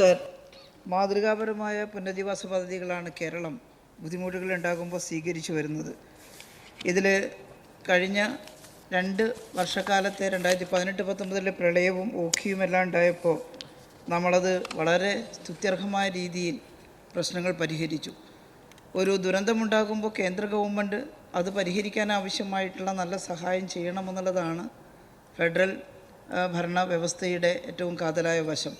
Sir മാതൃകാപരമായ പുനരധിവാസ പദ്ധതികളാണ് കേരളം ബുദ്ധിമുട്ടുകൾ ഉണ്ടാകുമ്പോൾ സ്വീകരിച്ചു വരുന്നത്. ഇതിൽ കഴിഞ്ഞ രണ്ട് വർഷക്കാലത്തെ രണ്ടായിരത്തി പതിനെട്ട് പത്തൊമ്പതിലെ പ്രളയവും ഓഖിയും എല്ലാം ഉണ്ടായപ്പോൾ നമ്മളത് വളരെ സ്തുത്യർഹമായ രീതിയിൽ പ്രശ്നങ്ങൾ പരിഹരിച്ചു. ഒരു ദുരന്തമുണ്ടാകുമ്പോൾ കേന്ദ്ര ഗവൺമെന്റ് അത് പരിഹരിക്കാൻ ആവശ്യമായിട്ടുള്ള നല്ല സഹായം ചെയ്യണമെന്നുള്ളതാണ് ഫെഡറൽ ഭരണ വ്യവസ്ഥയുടെ ഏറ്റവും കാതലായ വശം.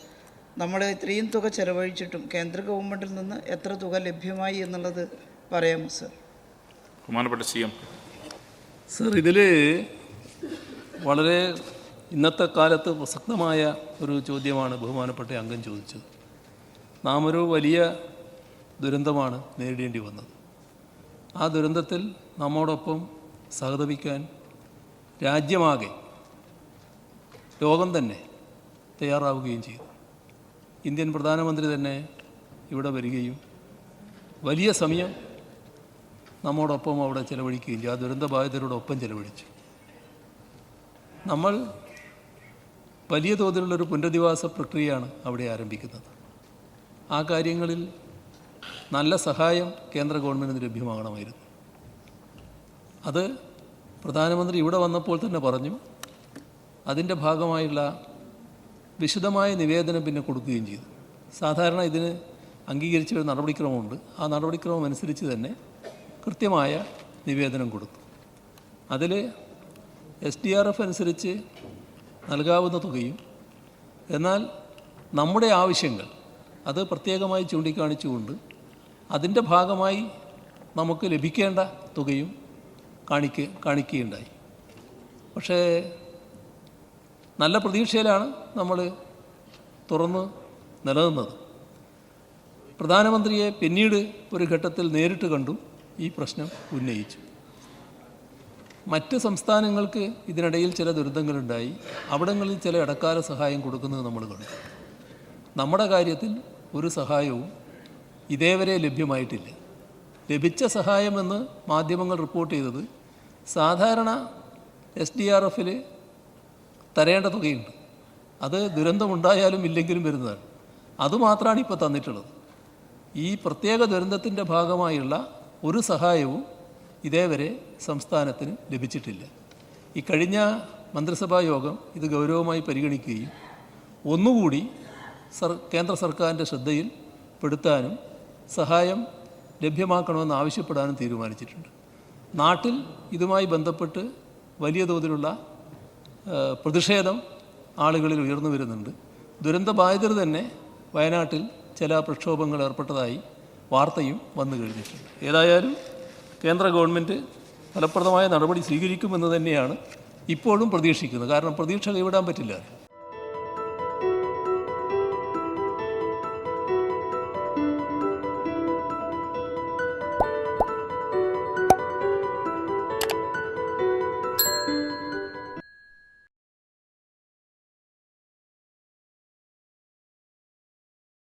നമ്മൾ ഇത്രയും തുക ചെലവഴിച്ചിട്ടും കേന്ദ്ര ഗവൺമെന്റിൽ നിന്ന് എത്ര തുക ലഭ്യമായി എന്നുള്ളത് പറയാമോ സർ? ബഹുമാനപ്പെട്ട സി എം. സർ ഇതിൽ വളരെ ഇന്നത്തെ കാലത്ത് പ്രസക്തമായ ഒരു ചോദ്യമാണ് ബഹുമാനപ്പെട്ട അംഗം ചോദിച്ചത്. നാം ഒരു വലിയ ദുരന്തമാണ് നേരിടേണ്ടി വന്നത്. ആ ദുരന്തത്തിൽ നമ്മോടൊപ്പം സഹതപിക്കാൻ രാജ്യമാകെ ലോകം തന്നെ തയ്യാറാവുകയും ചെയ്തു. ഇന്ത്യൻ പ്രധാനമന്ത്രി തന്നെ ഇവിടെ വരികയും വലിയ സമയം നമ്മോടൊപ്പം അവിടെ ചെലവഴിക്കുകയും ആ ദുരന്ത ബാധിതരോടൊപ്പം ചെലവഴിച്ചു. നമ്മൾ വലിയ തോതിലുള്ളൊരു പുനരധിവാസ പ്രക്രിയയാണ് അവിടെ ആരംഭിക്കുന്നത്. ആ കാര്യങ്ങളിൽ നല്ല സഹായം കേന്ദ്ര ഗവൺമെന്റിന് ലഭ്യമാകണമായിരുന്നു. അത് പ്രധാനമന്ത്രി ഇവിടെ വന്നപ്പോൾ തന്നെ പറഞ്ഞു. അതിന്റെ ഭാഗമായുള്ള വിശദമായ നിവേദനം പിന്നെ കൊടുക്കുകയും ചെയ്തു. സാധാരണ ഇതിന് അംഗീകരിച്ച ഒരു നടപടിക്രമമുണ്ട്. ആ നടപടിക്രമം അനുസരിച്ച് തന്നെ കൃത്യമായ നിവേദനം കൊടുത്തു. അതിൽ എസ് ഡി ആർ എഫ് അനുസരിച്ച് നൽകാവുന്ന തുകയും എന്നാൽ നമ്മുടെ ആവശ്യങ്ങൾ അത് പ്രത്യേകമായി ചൂണ്ടിക്കാണിച്ചുകൊണ്ട് അതിന്റെ ഭാഗമായി നമുക്ക് ലഭിക്കേണ്ട തുകയും കാണിക്ക കാണിക്കുകയുണ്ടായി. പക്ഷേ നല്ല പ്രതീക്ഷയിലാണ് നമ്മൾ തുറന്ന് നിലനിന്നത്. പ്രധാനമന്ത്രിയെ പിന്നീട് ഒരു ഘട്ടത്തിൽ നേരിട്ട് കണ്ടു ഈ പ്രശ്നം ഉന്നയിച്ചു. മറ്റ് സംസ്ഥാനങ്ങൾക്ക് ഇതിനിടയിൽ ചില ദുരിതങ്ങളുണ്ടായി അവിടങ്ങളിൽ ചില ഇടക്കാല സഹായം കൊടുക്കുന്നത് നമ്മൾ കണ്ടു. നമ്മുടെ കാര്യത്തിൽ ഒരു സഹായവും ഇതേവരെ ലഭ്യമായിട്ടില്ല. ലഭിച്ച സഹായമെന്ന് മാധ്യമങ്ങൾ റിപ്പോർട്ട് ചെയ്തത് സാധാരണ എസ് ഡി ആർ എഫിൽ തരേണ്ട തുകയുണ്ട്. അത് ദുരന്തമുണ്ടായാലും ഇല്ലെങ്കിലും വരുന്നതാണ്. അതുമാത്രമാണ് ഇപ്പോൾ തന്നിട്ടുള്ളത്. ഈ പ്രത്യേക ദുരന്തത്തിന്റെ ഭാഗമായുള്ള ഒരു സഹായവും ഇതേവരെ സംസ്ഥാനത്തിന് ലഭിച്ചിട്ടില്ല. ഈ കഴിഞ്ഞ മന്ത്രിസഭാ യോഗം ഇത് ഗൗരവമായി പരിഗണിക്കുകയും ഒന്നുകൂടി സർ കേന്ദ്ര സർക്കാരിന്റെ ശ്രദ്ധയിൽ പെടുത്താനും സഹായം ലഭ്യമാക്കണമെന്ന് ആവശ്യപ്പെടാനും തീരുമാനിച്ചിട്ടുണ്ട്. നാട്ടിൽ ഇതുമായി ബന്ധപ്പെട്ട് വലിയ തോതിലുള്ള പ്രതിഷേധം ആളുകളിൽ ഉയർന്നു വരുന്നുണ്ട്. ദുരന്തബാധിതർ തന്നെ വയനാട്ടിൽ ചില പ്രക്ഷോഭങ്ങൾ ഏർപ്പെട്ടതായി വാർത്തയും വന്നു കഴിഞ്ഞിട്ടുണ്ട്. ഏതായാലും കേന്ദ്ര ഗവൺമെന്റ് ഫലപ്രദമായ നടപടി സ്വീകരിക്കുമെന്ന് തന്നെയാണ് ഇപ്പോഴും പ്രതീക്ഷിക്കുന്നത്. കാരണം പ്രതീക്ഷ കൈവിടാൻ പറ്റില്ല.